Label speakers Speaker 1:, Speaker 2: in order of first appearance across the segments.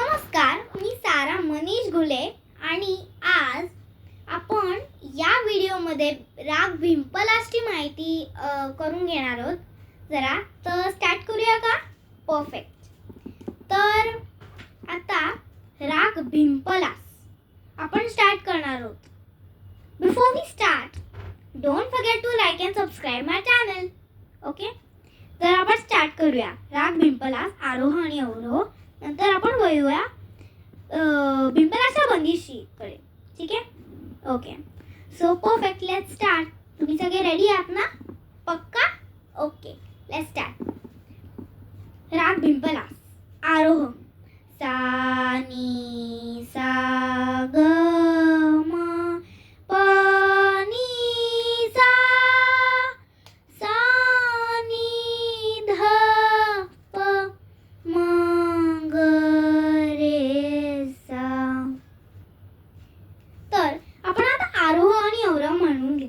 Speaker 1: नमस्कार मी सारा मनीष घुले आणि आज आपण या व्हिडिओमध्ये राग भिंपलासची माहिती करून घेणार आहोत. जरा तर स्टार्ट करूया का? परफेक्ट तर आता राग भिंपलास आपण स्टार्ट करणार आहोत. Before we start don't forget to like and subscribe my channel okay तर आपण स्टार्ट करूया. राग भिंपलास आरोह आणि अवरोह नंतर आपण वळूया अं, बंदिशीकडे ठीक आहे? Okay so perfect let start तुम्ही सगळे रेडी आहात ना? पक्का? ओके लेट स्टार्ट राग भिंपलास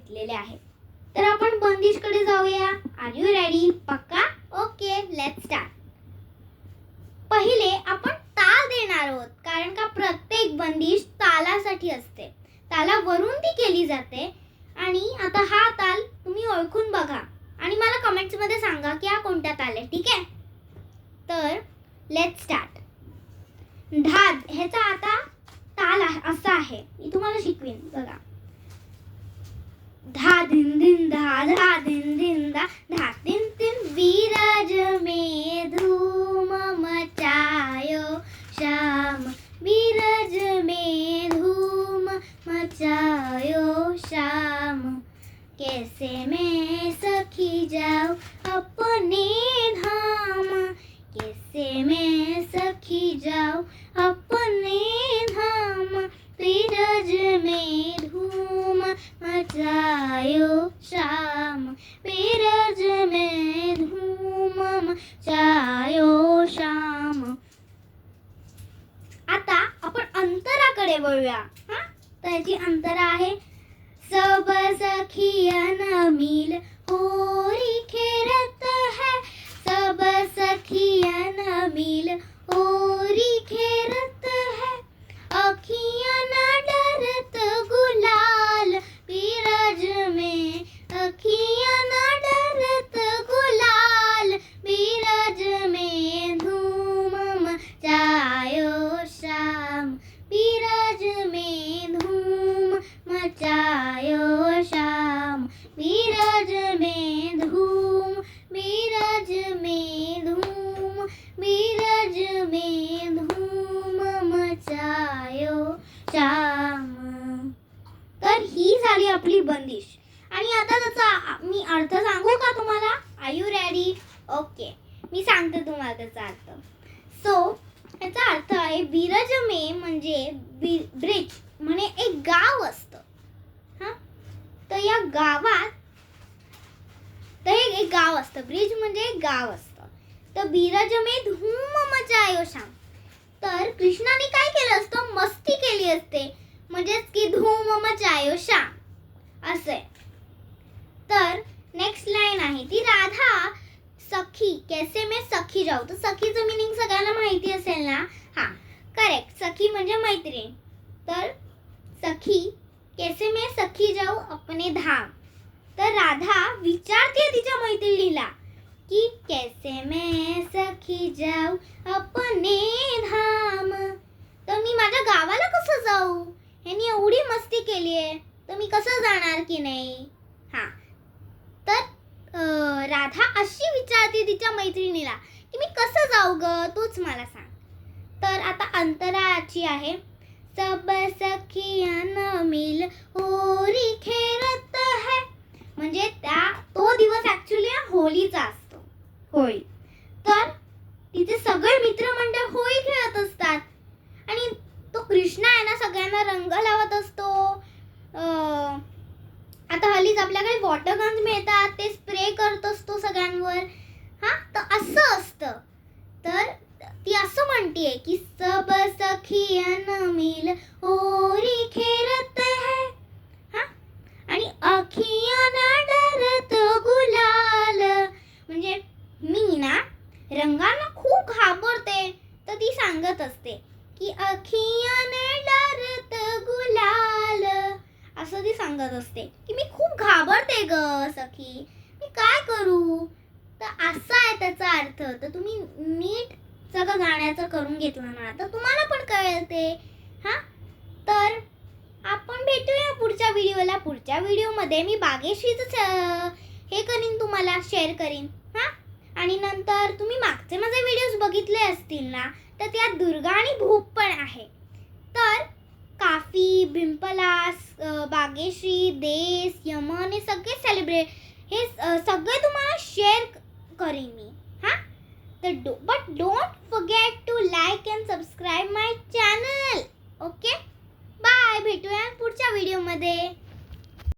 Speaker 1: घेतलेले आहे तर आपण बंदिशकडे जाऊया. आर यू रेडी पक्का? ओके लेट स्टार्ट पहिले आपण ताल देणार आहोत कारण का प्रत्येक बंदिश तालासाठी असते. तालावरून ती केली जाते. आणि आता हा ताल तुम्ही ओळखून बघा. आणि मला कमेंट्समध्ये सांगा की हा कोणता ताल आहे ठीक आहे? तर लेट स्टार्ट धाद ह्याचा आता ताल आहे असा आहे. मी तुम्हाला शिकवीन बघा. धा दिन दिन धा धा दिन दिन धा धा दिन दिन विराज में धूम मचायो श्याम। विराज में धूम मचायो श्याम। कैसे मैं सखी जाऊँ अपने धाम? कैसे मैं सखी जाऊँ अपने धाम? विरज में धूम मचायो श्याम विरज में धूम मचायो श्याम. आता आपण अंतराकडे वळूया हा? त्याची अंतरा आहे सब सखियन मिल आणि आता त्याचा मी अर्थ सांगू का तुम्हाला? आय यू रेडी ओके मी सांगते तुम्हाला त्याचा अर्थ. सो याचा अर्थ आहे बिरजमे म्हणजे म्हणजे ब्रिज म्हणे एक गाव असतं. हां? तर या गावात तर हे एक गाव असतं. ब्रिज म्हणजे एक गाव असतं. तर बिरजमे धूम मचायो शाम तर कृष्णाने काय केलं असतं? मस्ती केली असते. म्हणजेच की धूम मचायो असं आहे तर नेक्स्ट लाईन आहे. ती राधा सखी कैसे मैं सखी जाऊ? तर सखीचं मिनिंग सगळ्यांना माहिती असेल ना? हा करेक्ट सखी म्हणजे मैत्रीण. तर सखी कैसे मैं सखी जाऊ? अपने धाम. तर राधा विचारते तिच्या मैत्रिणीला की कैसे मैं सखी जाऊ? अपने धाम. तर मी माझ्या गावाला कसं जाऊ? ह्यांनी एवढी मस्ती केली आहे तर मी कसं जाणार की नाही? राधा अशी विचारते तिच्या मैत्रिणीला की मी कसं जाऊ ग? तूच मला सांग. तर आता अंतराची आहे. सब सखियन मिल होरी खेळत है. म्हणजे त्या तो दिवस ऍक्च्युली होळीचा असतो. होळी. तर तिथे सगळे मित्रमंडळ होळी खेळत असतात. आणि तो कृष्ण आहे ना सगळ्यांना रंग लावत असतो. प्लीज आपल्याकडे वॉटर गन्स मिळतात ते स्प्रे करत असतो सगळ्यांवर. हा तर असं असतं. तर ती असं म्हणतीये की सब सखियन मिल होरी खेळत है. हा? आणि अखियां ना डरत गुलाल. म्हणजे मी ना रंगांना खूप घाबरते. तर ती सांगत असते की अखियाने डरत गुलाल. असं ती सांगत असते की मी खूप घाबरते ग सखी मी काय करू? तर असा आहे त्याचा अर्थ. तर तुम्ही नीट सगळं गाण्याचं करून घेतलं ना. तर तुम्हाला पण कळेल ते हां? तर आपण भेटूया पुढच्या व्हिडिओला. पुढच्या व्हिडिओमध्ये मी बागेशीच हे करीन तुम्हाला शेअर करीन. हां? आणि नंतर तुम्ही मागचे माझे व्हिडिओज बघितले असतील ना तर त्यात दुर्गा आणि भूप पण आहे. तर काफी बिंपलास बागेश्री देस यमन हे सगळे सेलिब्रेट हे सगळे तुम्हाला शेअर करेन मी. हां? तर do but don't forget to like and subscribe my channel okay bye भेटूया पुढच्या व्हिडिओमध्ये